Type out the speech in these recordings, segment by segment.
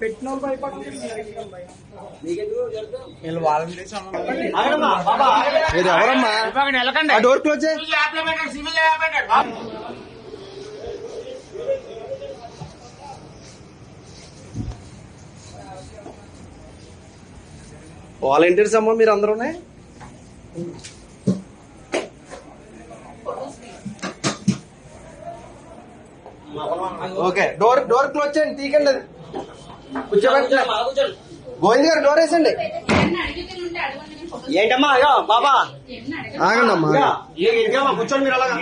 పెట్టినోళ్ళు భయపడమ్మా door close civil volunteers అమ్మా మీరు అందరూనే ఓకే డోర్ డోర్ క్లోజ్ చేయండి తీకండి అది. కూర్చోబెట్టండి గోవింద్ గారు డోర్ వేసండి. ఏంటమ్మా అయ్యో బాబా. ఆగండి అమ్మా ఇంకేమా కూర్చోండి మీరు అలాగా.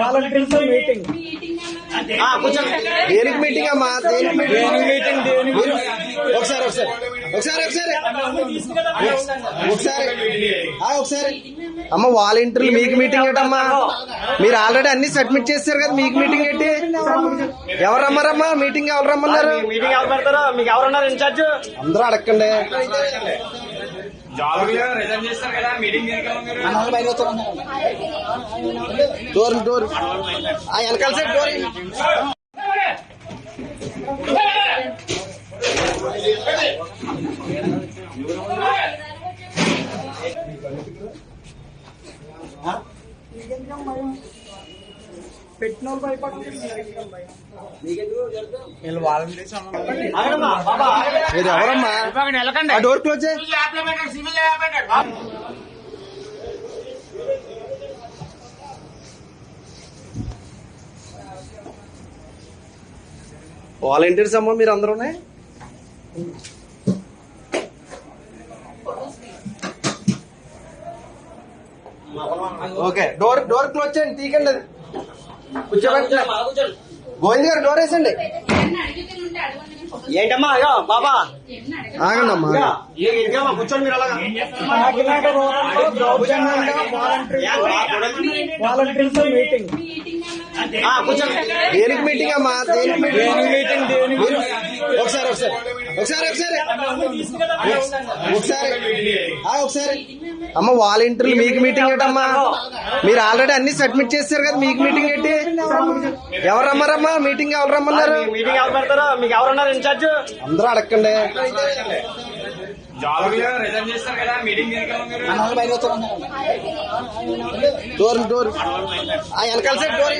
Volunteers meeting. దేనికి మీటింగ్ అమ్మా? దేనికి మీటింగ్ ఒకసారి ఒకసారి. ఒకసారి ఒకసారి. ఒకసారి. ఒకసారి. అమ్మ వాలంటీర్లు మీకు మీటింగ్ ఏంటమ్మా? మీరు ఆల్రెడీ అన్ని సబ్మిట్ చేశారు కదా మీకు మీటింగ్ ఏంటి? ఎవరు రమ్మారమ్మా? మీటింగ్ ఎవరు రమ్మన్నారు? మీటింగ్ ఎవరు పెడతారో మీకు ఎవరున్నారు ఇన్ఛార్జ్ అందరూ అడగండి డోర్ డోర్ ఆ వెనకాల సైడ్ డోర్ పెట్టిన వాళ్ళు భయపడుతుంది వీళ్ళు వాలంటీర్స్ బాబా మీరు ఎవరమ్మా ఆ డోర్ క్లోజ్ చేయి వాలంటీర్స్ అమ్మా మీరు అందరూనే ఓకే డోర్ డోర్ క్లోజ్ చేయండి తీకండి అది కూర్చోబెట్టండి గోవింద్ గారు డోర్ వేసండి ఏంటమ్మా అయ్యో బాబా ఆగండి అమ్మా ఇంకేమా కూర్చోండి మీరు అలాగా కాకినాడ వాలంటీర్స్ మీటింగ్ కూర్చోండి దేనికి మీటింగ్ అమ్మా దేనికి మీటింగ్ మీటింగ్ దేని మీరు ఒకసారి ఒకసారి. ఒకసారి ఒకసారి. ఒకసారి. ఆ, ఒకసారి. అమ్మ వాలంటీర్లు మీకు మీటింగ్ ఏంటమ్మా? మీరు ఆల్రెడీ అన్ని సబ్మిట్ చేశారు కదా మీకు మీటింగ్ ఏంటి? ఎవరు రమ్మారమ్మా మీటింగ్ ఎవరు రమ్మన్నారు? మీటింగ్ ఎవరు పెడతారో మీకు ఎవరున్నారు ఇన్ఛార్జ్ అందరూ అడగండి. Door door. ఆ వెనకాల సైడ్ డోర్.